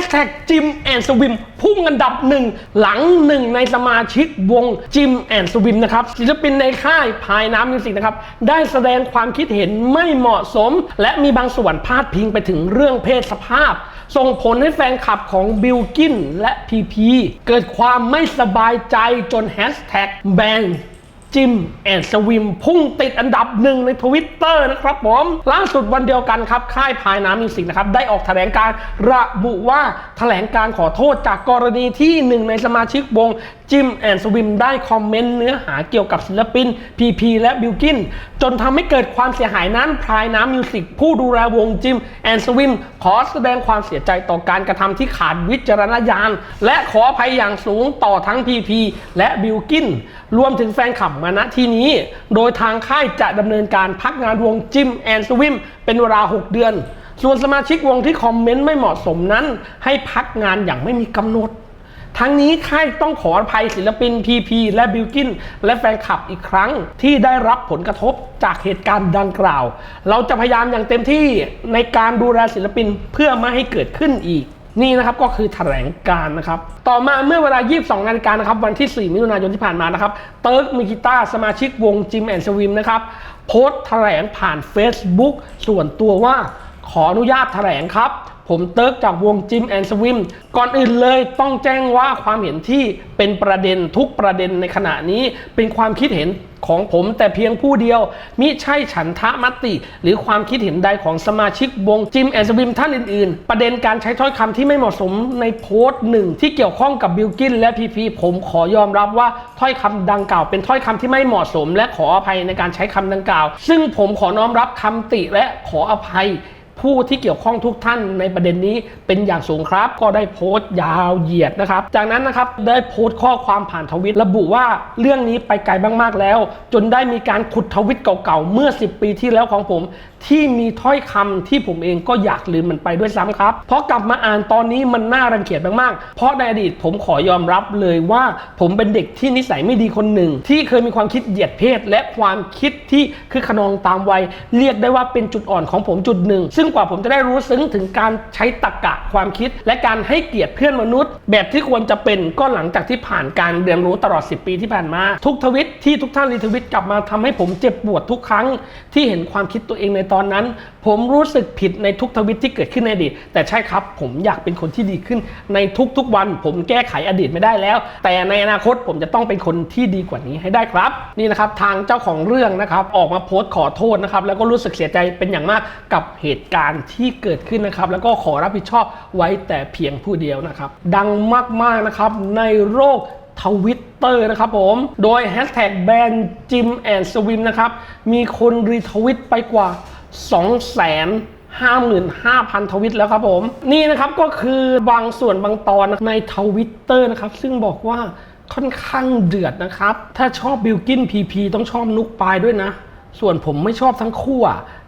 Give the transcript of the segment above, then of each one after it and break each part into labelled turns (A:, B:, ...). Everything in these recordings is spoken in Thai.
A: ชแท็กจิมแอนสวิมพุ่งอันดับหนึ่งหลังหนึ่งในสมาชิกวงจิมแอนสวิมนะครับศิลปินในค่ายพายน้ำมิวสิกนะครับ ได้แสดงความคิดเห็นไม่เหมาะสม และมีบางส่วนพาดพิงไปถึงเรื่องเพศสภาพ ส่งผลให้แฟนคลับของบิลกินและพีพีเกิดความไม่สบายใจจนแฮชแท็กแบน จิมแอนสวิมพุ่งติดอันดับหนึ่งในทวิตเตอร์นะครับผมล่าสุดวันเดียวกันครับ ค่ายพายน้ำมิวสิกนะครับ ได้ออกแถลงการระบุว่าแถลงการขอโทษจากกรณีที่หนึ่งในสมาชิกวงจิมแอนสวิมได้คอมเมนต์เนื้อหาเกี่ยวกับศิลปินพีพีและบิลกิน จนทำให้เกิดความเสียหายนั้นพายน้ำมิวสิกผู้ดูแลวงจิมแอนสวิมขอแสดงความเสียใจต่อการกระทำที่ขาดวิจารณญาณและขออภัยอย่างสูงต่อทั้งพีพีและบิลกินรวมถึงแฟนคลับมาณที่นี้ โดยทางค่ายจะดำเนินการพักงานวงจิมแอนสวิมเป็นเวลา 6 เดือน ส่วนสมาชิกวงที่คอมเมนต์ไม่เหมาะสมนั้น ให้พักงานอย่างไม่มีกำหนด ทั้งนี้ค่ายต้องขออภัยศิลปิน PP และบิลกิน และแฟนคลับอีกครั้งที่ได้รับผลกระทบจากเหตุการณ์ดังกล่าว เราจะพยายามอย่างเต็มที่ในการดูแลศิลปินเพื่อไม่ให้เกิดขึ้นอีก นี่นะครับก็คือแถลงการนะครับ ต่อมาเมื่อเวลา 22นาฬิกานะครับวันที่ 4 มิถุนายนที่ผ่านมานะครับ เติร์กมิกิต้าสมาชิกวงจิมแอนด์สวิมนะครับ โพสต์แถลงผ่าน Facebook ส่วนตัวว่าขออนุญาตแถลงครับ ผมเติร์กจากวงจิมแอนด์สวิมก่อนอื่นเลยต้องแจ้งว่าความเห็นที่เป็นประเด็นทุกประเด็นในขณะนี้เป็นความคิดเห็น ของผมแต่เพียงผู้เดียว มิใช่ฉันทะมติ หรือความคิดเห็นใดของสมาชิกวงจิมแอนด์สวิมท่านอื่นๆ ประเด็นการใช้ถ้อยคำที่ไม่เหมาะสมในโพสต์หนึ่งที่เกี่ยวข้องกับบิลกินและพีพีผมขอยอมรับว่าถ้อยคำดังกล่าว เป็นถ้อยคำที่ไม่เหมาะสม และขออภัยในการใช้คำดังกล่าว ซึ่งผมขอน้อมรับคำติและขออภัย ผู้ที่เกี่ยวข้องทุกท่านในประเด็นนี้เป็นอย่างสูงครับ ก็ได้โพสต์ยาวเหยียดนะครับ จากนั้นนะครับได้โพสต์ข้อความผ่านทวิตระบุว่าเรื่องนี้ไปไกลมากๆแล้ว จนได้มีการขุดทวิตเก่าๆเมื่อ 10 ปีที่แล้วของผมที่มีถ้อยคำที่ผมเองก็อยากลืมมันไปด้วยซ้ำครับ เพราะกลับมาอ่านตอนนี้มันน่ารังเกียจมากๆ เพราะในอดีตผมขอยอมรับเลยว่า ผมเป็นเด็กที่นิสัยไม่ดีคนหนึ่ง ที่เคยมีความคิดเหยียดเพศ และความคิดที่คือขนองตามวัย เรียกได้ว่าเป็นจุดอ่อนของผมจุดหนึ่ง ซึ่งกว่าผมจะได้รู้ซึ้งถึงการใช้ตรรกะความคิด และการให้เกียรติเพื่อนมนุษย์ แบบที่ควรจะเป็นก็หลังจากที่ผ่านการเรียนรู้ตลอด 10 ปีที่ผ่านมา ทุกทวิตที่ทุกท่านรีทวิตกลับมาทำให้ผมเจ็บปวดทุกครั้ง ที่เห็นความคิดตัวเองในตอนนั้น ผมรู้สึกผิดในทุกทวิตที่เกิดขึ้นในอดีต แต่ใช่ครับ ผมอยากเป็นคนที่ดีขึ้น ในทุกๆวัน ผมแก้ไขอดีตไม่ได้แล้ว แต่ในอนาคตผมจะต้องเป็นคนที่ดีกว่านี้ให้ได้ครับ นี่นะครับทางเจ้าของเรื่องนะครับออกมาโพสต์ขอโทษนะครับแล้วก็รู้สึกเสียใจเป็นอย่างมากกับเหตุการณ์ที่เกิดขึ้นนะครับแล้วก็ขอรับผิดชอบไว้แต่เพียงผู้เดียวนะครับดังมากๆนะครับในโลกทวิตเตอร์นะครับผม โดยแฮชแท็กแบรนด์จิมแอนด์สวิมนะครับ มีคนรีทวิตไปกว่า 2 5 5 0 0 0 ทวิตแล้วครับผม นี่นะครับก็คือบางส่วนบางตอนในทวิตเตอร์นะครับ ซึ่งบอกว่าค่อนข้างเดือดนะครับ ถ้าชอบบิลกินพีพีต้องชอบนุกปายด้วยนะ ส่วนผมไม่ชอบทั้งคู่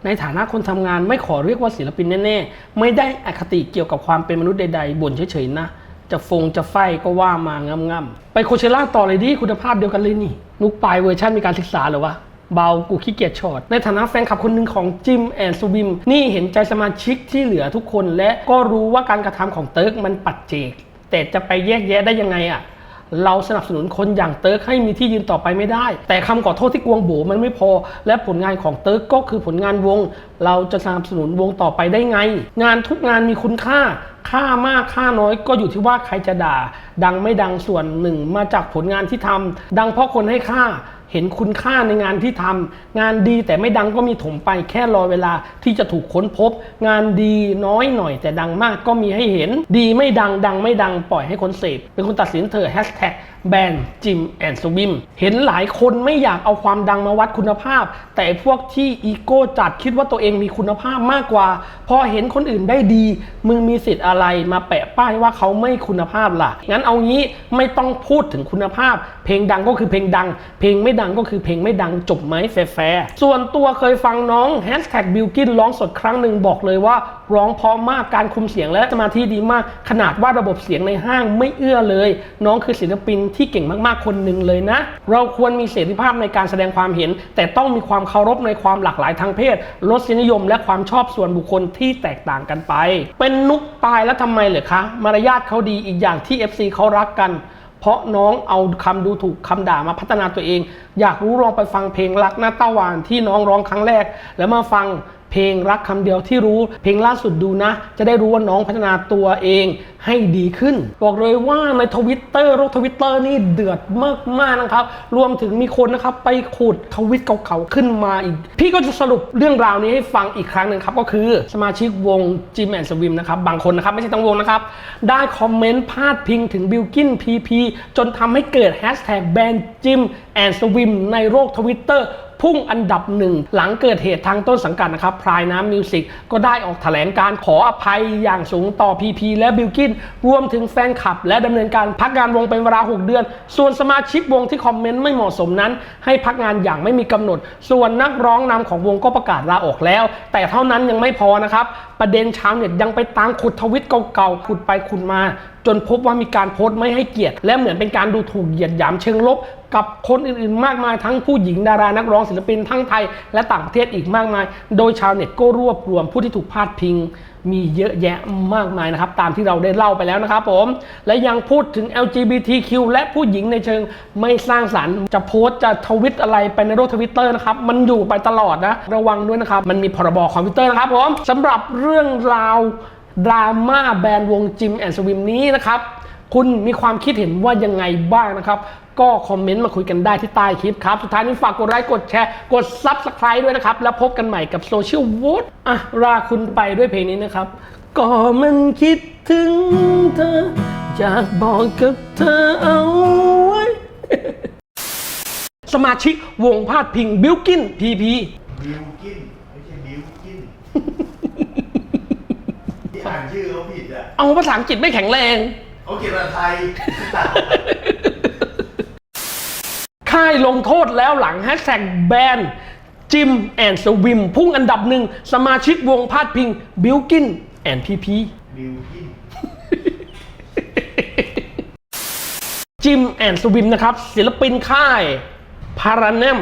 A: ในฐานะคนทำงานไม่ขอเรียกว่าศิลปินแน่ๆ ไม่ได้อคติเกี่ยวกับความเป็นมนุษย์ใดๆบ่นเฉยๆนะ จะฟงจะไฟก็ว่ามาง่ำๆไปโคเชล่าต่อเลยดิคุณภาพเดียวกันเลยนี่ นุกปลายเวอร์ชันมีการศึกษาหรือวะ เบากูขี้เกียจช็อตในฐานะแฟนคลับคนหนึ่งของจิมแอนซูบิมนี่เห็นใจสมาชิกที่เหลือทุกคน และก็รู้ว่าการกระทำของเติร์กมันปัดเจก แต่จะไปแยกแยะได้ยังไงอะเราสนับสนุนคนอย่างเติร์กให้มีที่ยืนต่อไปไม่ได้ แต่คำขอโทษที่กวงโบมันไม่พอ และผลงานของเติร์กก็คือผลงานวง เราจะสนับสนุนวงต่อไปได้ไง งานทุกงานมีคุณค่า ค่ามากค่าน้อยก็อยู่ที่ว่าใครจะด่า ดังไม่ดังส่วนหนึ่งมาจากผลงานที่ทำดังเพราะคนให้ค่า เห็นคุณค่าในงานที่ทำงานดีแต่ไม่ดังก็มีถมไปแค่รอเวลาที่จะถูกค้นพบ งานดีน้อยหน่อย แต่ดังมากก็มีให้เห็น ดีไม่ดังดังไม่ดังปล่อยให้คนเสพเป็นคนตัดสินเธอแฮชแท็กแบรนด์จิมแอนด์สวิมเห็นหลายคนไม่อยากเอาความดังมาวัดคุณภาพ แต่พวกที่อีโก้จัดคิดว่าตัวเองมีคุณภาพมากกว่า พอเห็นคนอื่นได้ดี มึงมีสิทธิ์อะไรมาแปะป้ายว่าเขาไม่คุณภาพล่ะ งั้นเอางี้ไม่ต้องพูดถึงคุณภาพ เพลงดังก็คือเพลงดัง เพลงไม่ดังก็คือเพลงไม่ดังจบไหมแฟร์ส่วนตัวเคยฟังน้องแฮชแท็กบิลกินร้องสดครั้งหนึ่งบอกเลยว่าร้องเพราะมากการคุมเสียงและสมาธิดีมาก ขนาดว่าระบบเสียงในห้างไม่เอื้อเลย น้องคือศิลปินที่เก่งมากๆคนหนึ่งเลยนะ เราควรมีเสรีภาพในการแสดงความเห็น แต่ต้องมีความเคารพในความหลากหลายทางเพศรสนิยม และความชอบส่วนบุคคลที่แตกต่างกันไป เป็นนุกตายแล้วทำไมเหรอคะมารยาทเขาดีอีกอย่างที่ FC เขารักกัน เพราะน้องเอาคำดูถูกคำด่ามาพัฒนาตัวเอง อยากรู้ลองไปฟังเพลงรักหน้าตาหวานที่น้องร้องครั้งแรก แล้วมาฟัง เพลงรักคำเดียวที่รู้ เพลงล่าสุดดูนะ จะได้รู้ว่าน้องพัฒนาตัวเองให้ดีขึ้น บอกเลยว่าในทวิตเตอร์โลกทวิตเตอร์นี่เดือดมากๆนะครับ รวมถึงมีคนนะครับไปขุดทวิตเก่าๆขึ้นมาอีก พี่ก็จะสรุปเรื่องราวนี้ให้ฟังอีกครั้งหนึ่งครับ ก็คือสมาชิกวงจิมแอนด์สวิมนะครับ บางคนนะครับ ไม่ใช่ทั้งวงนะครับ ได้คอมเมนต์พาดพิงถึงบิลกินพีพีจนทำให้เกิดแฮชแท็กแบนจิมแอนด์สวิมในโลกทวิตเตอร์ พุ่งอันดับหนึ่งหลังเกิดเหตุทางต้นสังกัดนะครับพรายน้ำมิวสิกก็ได้ออกแถลงการขออภัยอย่างสูงต่อ PP และบิลกินรวมถึงแฟนคลับ และดำเนินการพักงานวงเป็นเวลา 6 เดือน ส่วนสมาชิกวงที่คอมเมนต์ไม่เหมาะสมนั้น ให้พักงานอย่างไม่มีกำหนด ส่วนนักร้องนำของวงก็ประกาศลาออกแล้ว แต่เท่านั้นยังไม่พอนะครับประเด็นชาวเน็ตยังไปตามขุดทวิตเก่าๆขุดไปขุดมาจนพบว่ามีการโพสต์ไม่ให้เกียรติ และเหมือนเป็นการดูถูกเหยียดหยามเชิงลบ กับคนอื่นๆ มากมายทั้งผู้หญิงดารานักร้องศิลปินทั้งไทย และต่างประเทศอีกมากมาย โดยชาวเน็ตก็รวบรวมผู้ที่ถูกพาดพิง มีเยอะแยะมากมายนะครับ ตามที่เราได้เล่าไปแล้วนะครับผม และยังพูดถึง LGBTQ และผู้หญิงในเชิงไม่สร้างสรรค์ จะโพสต์จะทวิตอะไรไปในโลกทวิตเตอร์นะครับ มันอยู่ไปตลอดนะ ระวังด้วยนะครับ มันมีพรบคอมพิวเตอร์นะครับผมสำหรับเรื่องราว ดราม่าแบรนด์วงจิมแอนด์สวิมนี้นะครับ คุณมีความคิดเห็นว่ายังไงบ้างนะครับ ก็คอมเมนต์มาคุยกันได้ที่ใต้คลิปครับ สุดท้ายนี้ฝากกดไลค์กดแชร์ กด Subscribe ด้วยนะครับ แล้วพบกันใหม่กับโซเชียลวูดอะลาคุณไปด้วยเพลงนี้นะครับ ก็มันคิดถึงเธออยากบอกกับเธอเอาไว้ สมาชิกวงพาดพิงบิลกินพีพี
B: บิวกินไม่ใช่บิวกิน ที่ อ่านชื่อเขาผิดอะ
A: เอาภาษาอังกฤษไม่แข็งแรง
B: เขาเขียนภาษาไทย
A: ค่ายลงโทษแล้วหลังแฮชแท็กแบนจิมแอนสวิมพุ่งอันดับหนึ่ง สมาชิกวงพาดพิง บิลกินแอนพีพี
B: บิวกิน
A: จิมแอนสวิมนะครับ ศิลปินค่ายพาราเนม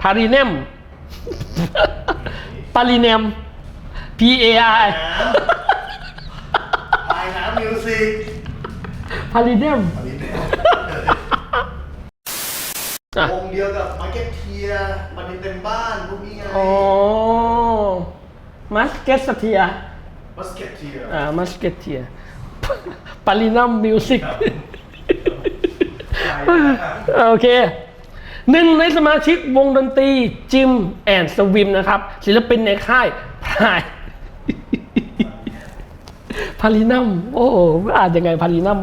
A: พาริเนมปาริเนม P A R
B: น้ำพายน้ำมิว สิก
A: พาริเนม
B: อันนี้เนี่
A: อะ
B: วงเดียวกับมาร์เก็ตเทียมันเป็นเต็มบ้านพวกนี้ไง
A: อ๋อมัสเกสเทีย
B: มาสเก็ตเทีย
A: อ่ามัสเกเทียปารินัมมิวสิกโอเคหนึ่งในสมาชิกวงดนตรีจิมแอนสวิมนะครับ ศิลปินในค่ายพาย พารีนัมโอ้อ่านยังไงพารีนัม